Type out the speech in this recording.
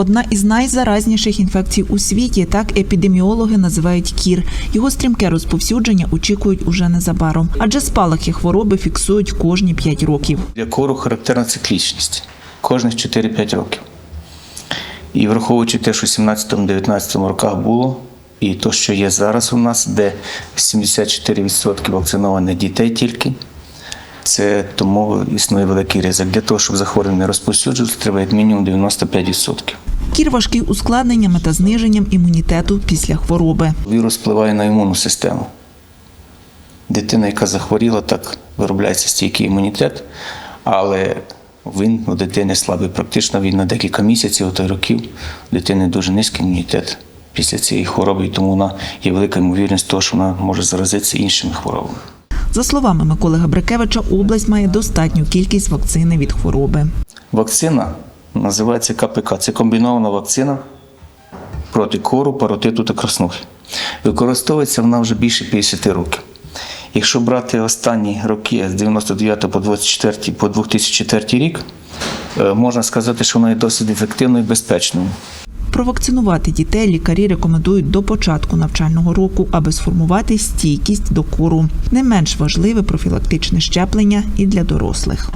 одна із найзаразніших інфекцій у світі. Так епідеміологи називають кір. Його стрімке розповсюдження очікують уже незабаром, адже спалахи хвороби фіксують кожні 5 років. Для кору характерна циклічність кожних 4-5 років. І враховуючи те, що в 17-19 роках було, і то, що є зараз у нас, де 74% вакцинованих дітей тільки, це тому існує великий ризик. Для того, щоб захворювання розповсюджувалося, треба як мінімум 95%. Кір важкий ускладненнями та зниженням імунітету після хвороби. Вірус впливає на імунну систему. Дитина, яка захворіла, так виробляється стійкий імунітет, але він у дитини слабий. Практично він на декілька місяців, а то й років у дитини дуже низький імунітет після цієї хвороби, і тому вона є велика ймовірність того, що вона може заразитися іншими хворобами. За словами Миколи Габрикевича, область має достатню кількість вакцини від хвороби. Вакцина називається КПК. Це комбінована вакцина проти кору, паротиту та краснухи. Використовується вона вже більше 50 років. Якщо брати останні роки з 99 по 24 по 2004 рік, е, можна сказати, що вона є досить ефективною і безпечною. Провакцинувати дітей лікарі рекомендують до початку навчального року, аби сформувати стійкість до кору. Не менш важливе профілактичне щеплення і для дорослих.